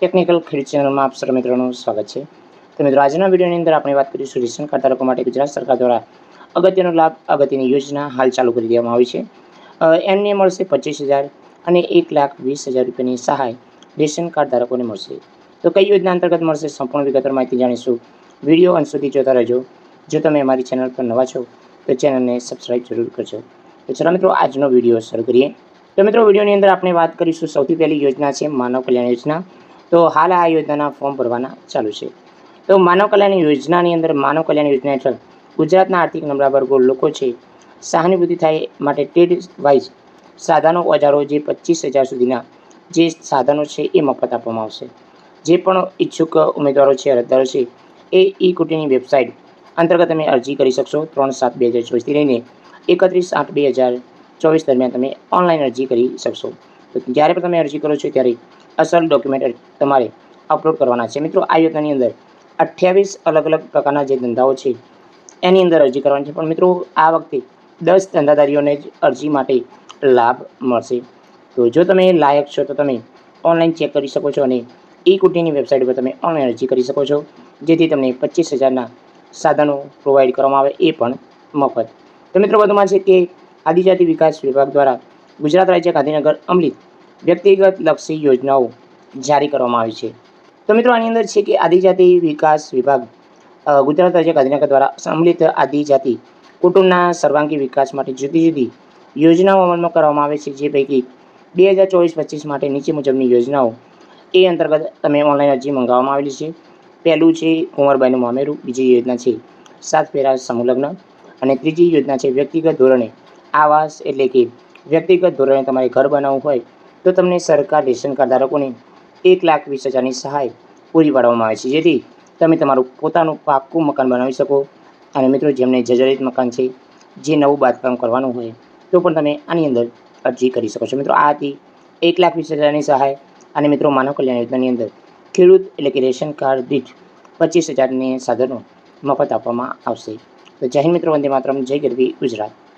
Technical ખેડ ચેનલમાં આપ સર્વ મિત્રોનું સ્વાગત છે. તો મિત્રો, આજના વિડીયોની અંદર આપણે વાત કરીશું રેશન કાર્ડ ધારકો માટે ગુજરાત સરકાર દ્વારા અગત્યનો લાભ, અગત્યની યોજના હાલ ચાલુ કરી દેવામાં આવી છે. એમને મળશે પચીસ હજાર અને એક લાખ વીસ હજાર રૂપિયાની સહાય રેશન કાર્ડ ધારકોને મળશે. તો કઈ યોજના અંતર્ગત મળશે સંપૂર્ણ વિગતવાર માહિતી જાણીશું. વીડિયો અંત સુધી જોતા રહેજો. જો તમે અમારી ચેનલ પર નવા છો, તો ચેનલને સબસ્ક્રાઈબ જરૂર કરજો. તો ચાલો મિત્રો, આજનો વીડિયો શરૂ કરીએ. તો મિત્રો, વિડીયોની અંદર આપણે વાત કરીશું. સૌથી પહેલી યોજના છે માનવ કલ્યાણ યોજના. તો હાલ આ યોજનાના ફોર્મ ભરવાના ચાલુ છે. તો માનવ કલ્યાણ યોજનાની અંદર માનવ કલ્યાણ યોજના હેઠળ ગુજરાતના આર્થિક નબળા વર્ગો લોકો છે. સહાનુભૂતિ થાય માટે ટેડ વાઇઝ સાધનો ઓજારો જે પચીસ હજાર સુધીના જે સાધનો છે એ મફત આપવામાં આવશે. જે પણ ઈચ્છુક ઉમેદવારો છે અરજદારો છે, એ ઈ કુટીની વેબસાઇટ અંતર્ગત તમે અરજી કરી શકશો ત્રણ સાત બે હજાર ચોવીસથી લઈને એકત્રીસ આઠ બે હજાર ચોવીસ દરમિયાન તમે ઓનલાઈન અરજી કરી શકશો. તો જ્યારે પણ તમે અરજી કરો છો ત્યારે અસલ ડોક્યુમેન્ટ તમારે અપલોડ કરવાના છે. મિત્રો, આ યોજનાની અંદર અઠ્યાવીસ અલગ અલગ પ્રકારના જે ધંધાઓ છે, એની અંદર અરજી કરવાની છે. પણ મિત્રો, આ વખતે દસ ધંધાધારીઓને જ અરજી માટે લાભ મળશે. તો જો તમે લાયક છો, તો તમે ઓનલાઈન ચેક કરી શકો છો અને ઈ કુટીની વેબસાઇટ પર તમે ઓનલાઈન અરજી કરી શકો છો. જેથી તમને પચીસ હજારના સાધનો પ્રોવાઈડ કરવામાં આવે, એ પણ મફત. તો મિત્રો, વધુમાં છે કે આદિજાતિ વિકાસ વિભાગ દ્વારા ગુજરાત રાજ્ય ગાંધીનગર અમલી વ્યક્તિગત લક્ષી યોજનાઓ જારી કરવામાં આવી છે. તો મિત્રો, આની અંદર છે કે આદિજાતિ વિકાસ વિભાગ ગુજરાત રાજ્ય ગાંધીનગર દ્વારા સંમલિત આદિજાતિ કુટુંબના સર્વાંગી વિકાસ માટે જુદી જુદી યોજનાઓ અમલમાં કરવામાં આવે છે. જે પૈકી બે હજાર ચોવીસ પચીસ માટે નીચે મુજબની યોજનાઓ એ અંતર્ગત તમે ઓનલાઈન અરજી મંગાવવામાં આવેલી છે. પહેલું છે કુંવરબાઈનું મામેરું, બીજી યોજના છે સાત ફેરા સમુલગ્ન અને ત્રીજી યોજના છે વ્યક્તિગત ધોરણે આવાસ એટલે કે વ્યક્તિગત ધોરણે તમારે ઘર બનાવવું હોય તો તમને સરકાર રેશન કાર્ડ ધારકોને એક લાખ વીસ હજારની સહાય પૂરી પાડવામાં આવે છે. જેથી તમે તમારું પોતાનું પાક્કું મકાન બનાવી શકો. અને મિત્રો, જેમને જર્જરિત મકાન છે, જે નવું બાંધકામ કરવાનું હોય તો પણ તમે આની અંદર અરજી કરી શકો છો. મિત્રો, આ હતી એક લાખ વીસ હજારની સહાય. અને મિત્રો, માનવ કલ્યાણ યોજનાની અંદર ખેડૂત એટલે કે રેશન કાર્ડ દીઠ પચીસ હજારની સાધનો મફત આપવામાં આવશે. તો જય હિન્દ મિત્રો, વંદે માતરમ. જય ગરવી ગુજરાત.